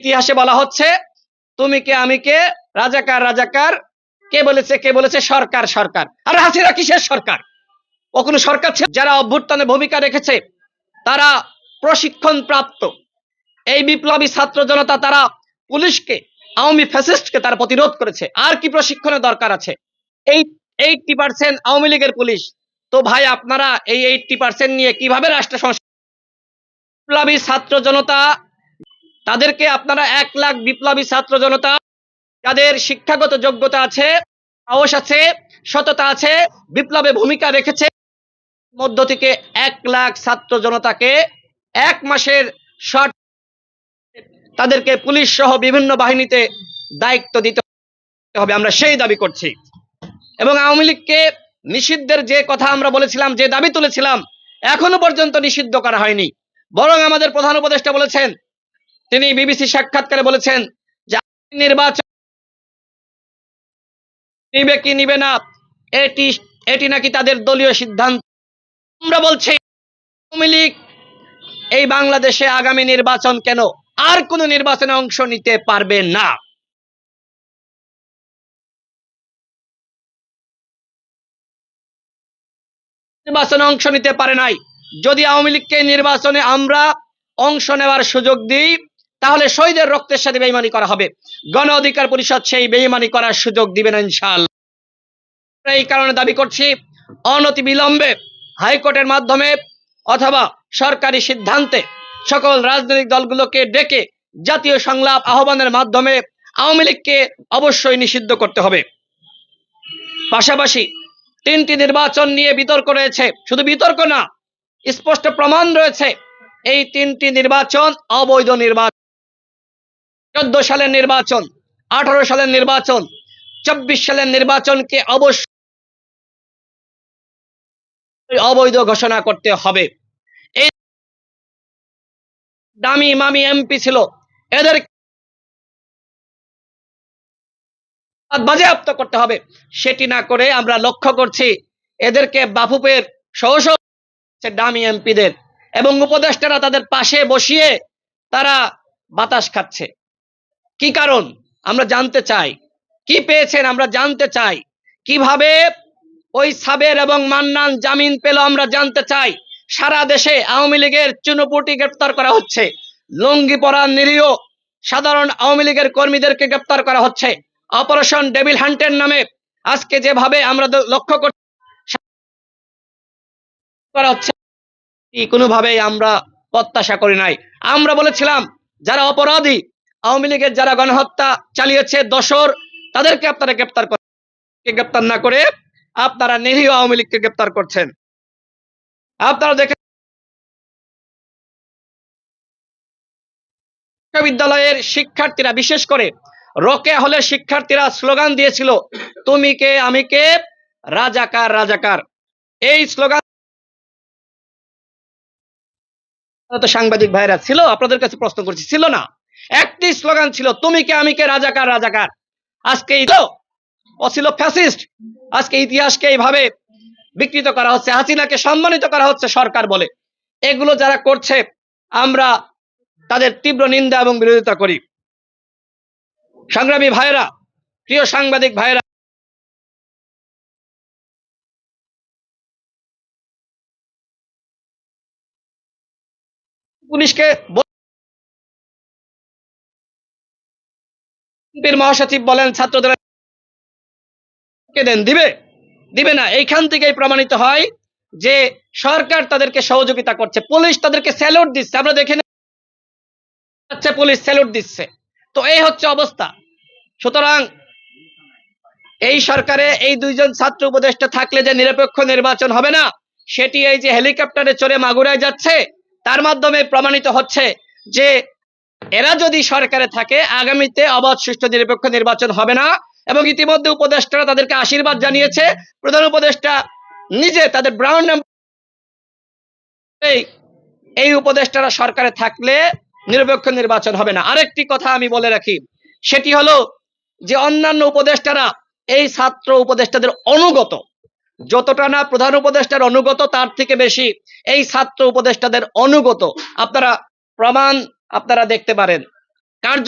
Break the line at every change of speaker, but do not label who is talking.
ইতিহাসে বলা হচ্ছে, তুমি কে, আমি কে? রাজাকার রাজাকার। কে বলেছে কে বলেছে? সরকার সরকার। আর হাসিনা কিসের সরকার? ও কোনো সরকার যারা অভ্যুত্থানে ভূমিকা রেখেছে, তারা প্রশিক্ষণ প্রাপ্ত। এই বিপ্লবী ছাত্র জনতা তারা পুলিশকে, আওয়ামী ফ্যাসিস্টকে তারা প্রতিরোধ করেছে। আর কি প্রশিক্ষণের দরকার আছে? এই এইটটি পার্সেন্ট আওয়ামী লীগের পুলিশ। তো ভাই, আপনারা এই এইটটি পার্সেন্ট নিয়ে কীভাবে রাষ্ট্র সংস্কার বিপ্লবী ছাত্র জনতা তাদেরকে আপনারা এক লাখ বিপ্লবী ছাত্র জনতা, যাদের শিক্ষাগত যোগ্যতা আছে, সাহস আছে, সততা আছে, বিপ্লবে ভূমিকা রেখেছে, মধ্য থেকে এক লাখ ছাত্র জনতাকে এক মাসের শর্ট তাদেরকে পুলিশ সহ বিভিন্ন বাহিনীতে দায়িত্ব দিতে হবে, আমরা সেই দাবি করছি। এবং আওয়ামী লীগকে নিষিদ্ধের যে কথা আমরা বলেছিলাম, যে দাবি তুলেছিলাম, এখনও পর্যন্ত নিষিদ্ধ করা হয়নি। বরং আমাদের প্রধান উপদেষ্টা বলেছেন তিনি বিবিসি সাক্ষাৎকারে বলেছেন নির্বাচন নিবে কি নিবে না, এটি এটি নাকি তাদের দলীয় সিদ্ধান্ত। আমরা বলছি, আওয়ামী লীগ এই বাংলাদেশে আগামী নির্বাচন কেন আর কোন নির্বাচনে অংশ নিতে পারবে না? নির্বাচনে অংশ নিতে পারে নাই। যদি আওয়ামী লীগকে নির্বাচনে আমরা অংশ নেওয়ার সুযোগ দিই তাহলে শহীদের রক্তের সাথে বেইমানি করা হবে। গণ অধিকার পরিষদ সেই বেইমানি করার সুযোগ দিবে না ইনশাআল্লাহ। এই কারণে দাবি করছি অনতি বিলম্বে হাইকোর্টের মাধ্যমে অথবা সরকারি সিদ্ধান্তে সকল রাজনৈতিক দলগুলোকে ডেকে জাতীয় সংলাপ আহ্বানের মাধ্যমে আওয়ামী লীগকে অবশ্যই নিষিদ্ধ করতে হবে। পাশাপাশি তিনটি নির্বাচন নিয়ে বিতর্ক রয়েছে। শুধু বিতর্ক না, স্পষ্ট প্রমাণ রয়েছে, এই তিনটি নির্বাচন অবৈধ নির্বাচন। চোদ্দ সালের নির্বাচন, আঠারো সালের নির্বাচন চব্বিশ সালের নির্বাচনকে অবশ্যই অবৈধ ঘোষণা করতে হবে। এই দামি মামি এমপি ছিল। এদের বাজেয়াপ্ত করতে হবে। সেটি না করে আমরা লক্ষ্য করছি এদেরকে বাফুপের সহ সহ দামি এমপিদের এবং উপদেষ্টারা তাদের পাশে বসিয়ে তারা বাতাস খাচ্ছে। কি কারণ? আমরা জানতে চাই। কি পেয়েছেন আমরা জানতে চাই। কীভাবে ওই সাবের এবং মান্নান জামিন পেল আমরা জানতে চাই। সারা দেশে আওয়ামী লীগের চুনোপুটি গ্রেপ্তার করা হচ্ছে। লঙ্গি পরা নিরীহ সাধারণ আওয়ামী লীগের কর্মীদেরকে গ্রেপ্তার করা হচ্ছে। অপারেশন ডেভিল হান্টের নামে আজকে যেভাবে আমরা লক্ষ্য করছি করা হচ্ছে, কোনোভাবেই আমরা প্রত্যাশা করি নাই। আমরা বলেছিলাম, যারা অপরাধী আওয়ামী লীগের যারা গণহত্যা চালিয়েছে দশর তাদেরকে আপনারা গ্রেপ্তার করেন গ্রেপ্তার না করে আপনারা নিরীহ আওয়ামী লীগকে গ্রেপ্তার করছেন। আপনারা দেখেন বিশ্ববিদ্যালয়ের শিক্ষার্থীরা, বিশেষ করে রকে হলে শিক্ষার্থীরা স্লোগান দিয়েছিল, তুমি কে, আমি কে? রাজাকার রাজাকার। এই স্লোগান সাংবাদিক ভাইরা ছিল, আপনাদের কাছে প্রশ্ন করছি, ছিল না। একটি স্লোগান ছিল, তুমি কে, আমি কে, রাজাকার রাজাকার। আজকে তো, ও ছিল ফ্যাসিস্ট আজকে ইতিহাসকে এইভাবে বিকৃত করা হচ্ছে, হাসিনাকে সম্মানিত করা হচ্ছে সরকার বলে। এগুলো যারা করছে, আমরা তাদের তীব্র নিন্দা এবং বিরোধিতা করি। সংগ্রামী ভাইরা প্রিয় সাংবাদিক ভাইরা পুলিশকে বিএনপির মহাসচিব বলেন, ছাত্রদের দেন? দিবে? দিবে না। এইখান থেকেই প্রমাণিত হয় যে সরকার তাদেরকে সহযোগিতা করছে। পুলিশ তাদেরকে স্যালুট দিচ্ছে। আমরা দেখে নি- হচ্ছে পুলিশ স্যালুট দিচ্ছে। তো এই হচ্ছে অবস্থা। সুতরাং এই সরকারে এই দুইজন ছাত্র উপদেষ্টা থাকলে যে নিরপেক্ষ নির্বাচন হবে না, সেটি এই যে হেলিকপ্টারে চড়ে মাগুরায় যাচ্ছে, তার মাধ্যমে প্রমাণিত হচ্ছে যে এরা যদি সরকারে থাকে, আগামীতে অবাধ সুষ্ঠু নিরপেক্ষ নির্বাচন হবে না এবং ইতিমধ্যে উপদেষ্টারা তাদেরকে আশীর্বাদ জানিয়েছে। প্রধান উপদেষ্টা নিজে তাদের ব্রাউন এই উপদেষ্টারা সরকারে থাকলে নিরপেক্ষ নির্বাচন হবে না। আরেকটি কথা আমি বলে রাখি, সেটি হলো যে অন্যান্য উপদেষ্টারা এই ছাত্র উপদেষ্টাদের অনুগত। যতটা না প্রধান উপদেষ্টার অনুগত, তার থেকে বেশি এই ছাত্র উপদেষ্টাদের অনুগত। আপনারা প্রমাণ আপনারা দেখতে পারেন। কার্য